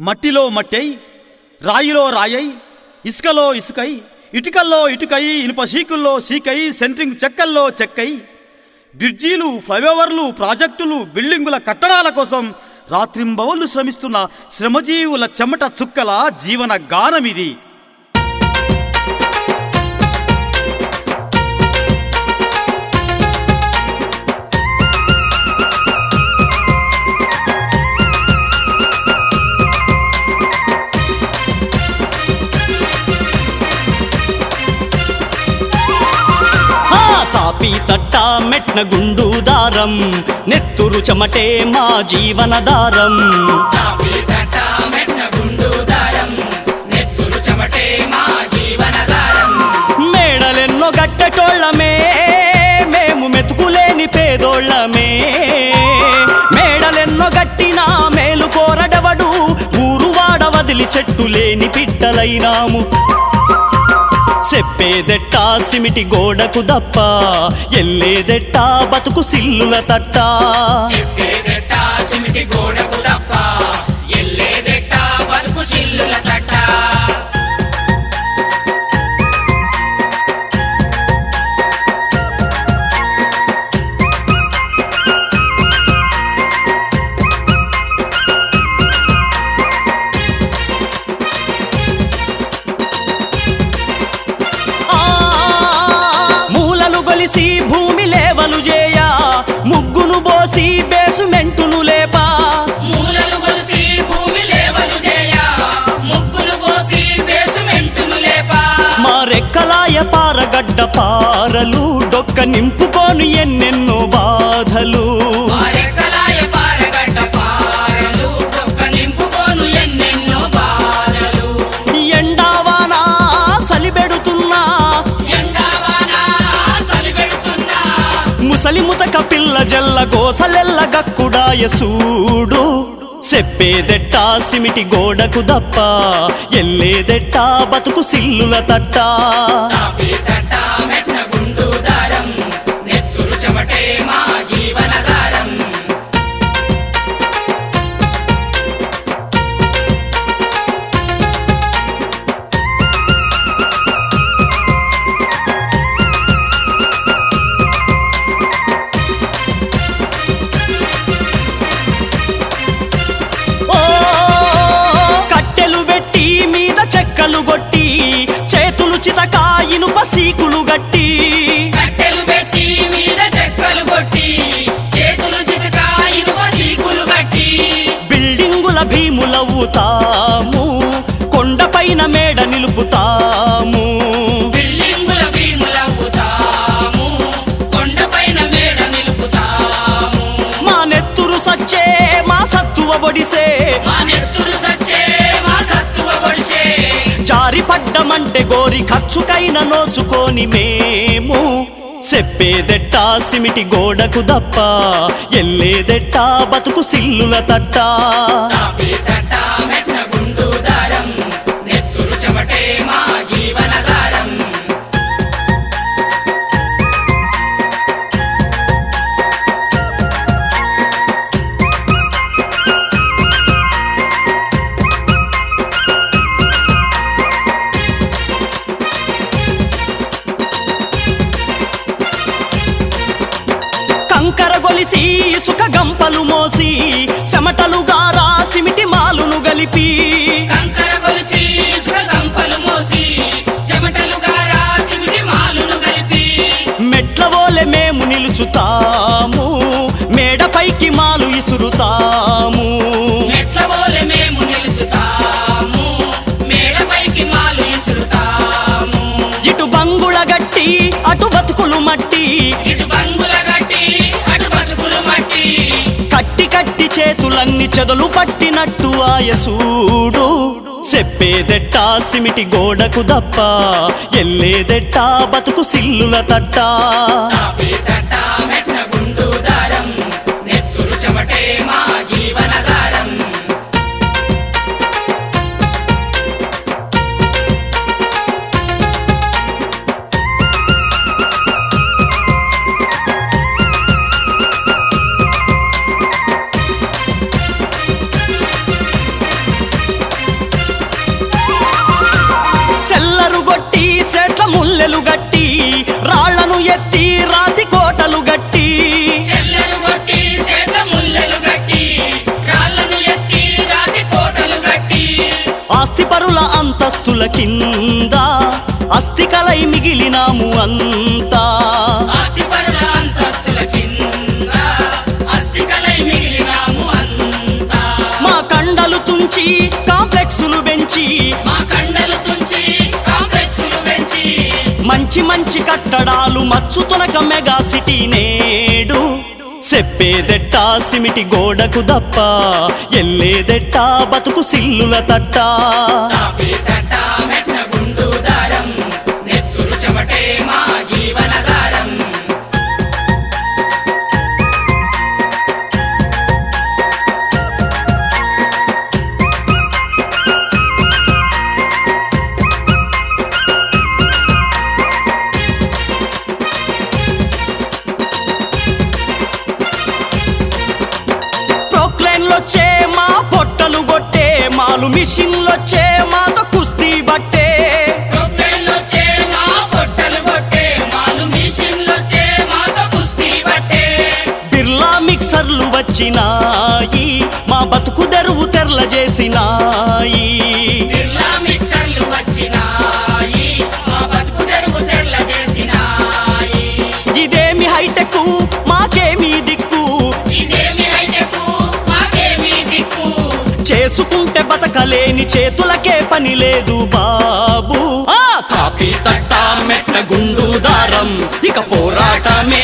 మట్టిలో మట్టై రాయిలో రాయై ఇసుకలో ఇసుకై ఇటుకల్లో ఇటుకై ఇనుప సీకుల్లో సీకై సెంట్రింగ్ చెక్కల్లో చెక్కై బ్రిడ్జీలు ఫ్లైఓవర్లు ప్రాజెక్టులు బిల్డింగుల కట్టడాల కోసం రాత్రింబవళ్ళు శ్రమిస్తున్న శ్రమజీవుల చెమట చుక్కల జీవన గానమిది. తాపి తట్ట మెట్న గుండు దారం నెత్తురు చెమటే మా జీవనదారం. దారం మేడలెన్నో గట్టెటోళ్ళమే మేము మెతుకులేని పేదోళ్ళమే. మేడలెన్నో గట్టినా మేలు కోరడవడు ఊరు వాడ వదిలి చెట్టు లేని పిట్టలైనాము. చెప్పేదెట్టా సిమిటి గోడకు దప్ప ఎల్లేదెట్టా బతుకు సిల్లుల తట్ట. చెప్పేదెట్టా సిమిటి గోడకు దప్ప. గొలిసి భూమి లేవలు చేయ ముగ్గును బోసి బేసుమెంటును లేపా. మా రెక్కలాయ పారగడ్డ పారలు డొక్క నింపుకోను ఎన్నెన్నో బాధలు. గక్కుడాయ సూడు. చెప్పేదెట్టా సిమిటి గోడకు దప్ప. ఎల్లేదెట్టా బతుకు సిల్లుల తట్టా. కట్టి బిల్డింగుల భీములవుతాము కొండపైన మేడ నిలుపుతాము. పడ్డమంటే గోరి ఖర్చుకైన నోచుకొని మేము. చెప్పేదెట్టా సిమిటి గోడకు దప్ప ఎల్లేదెట్టా బతుకు సిల్లుల తట్టా. కంకర గొలిసి ఇసుక గంపలు మోసి చెమటలుగా మాలును గలిపి రాసిమిటి మాలును కలిపి మెట్ల వోలె మేము నిలుచుతాము. చేతులన్నీ చెదలు పట్టినట్టు ఆయసూడు. చెప్పేదెట్టా సిమిటి గోడకు దప్ప ఎల్లేదెట్టా బతుకు సిల్లుల తట్టా. పల్లెలు గట్టి రాళ్ళను ఎత్తి రాతి కోటలు గట్టి. చెల్లెలు ఆస్తి పరుల అంతస్తుల కింద అస్థికలై మిగిలినాము అంతా. మా కండలు తుంచి కాంప్లెక్సులు పెంచి మంచి మంచి కట్టడాలు మచ్చుతునక మెగా సిటీ నేడు. చెప్పేదెట్టా సిమిటి గోడకు దప్ప ఎల్లేదెట్టా బతుకు సిల్లుల తట్టా. మాలు మిషన్లొచ్చే మాతో కుస్తీ బట్టే. బిర్లా మిక్సర్లు వచ్చినాయి మా బతుకు తెరువు తెరల చేసినాయి. బిర్లా మిక్సర్లు బతకలేని చేతులకే పని లేదు బాబు. ఆ కాపీ తట్ట మెట్ట గుండు దారం ఇక పోరాటమే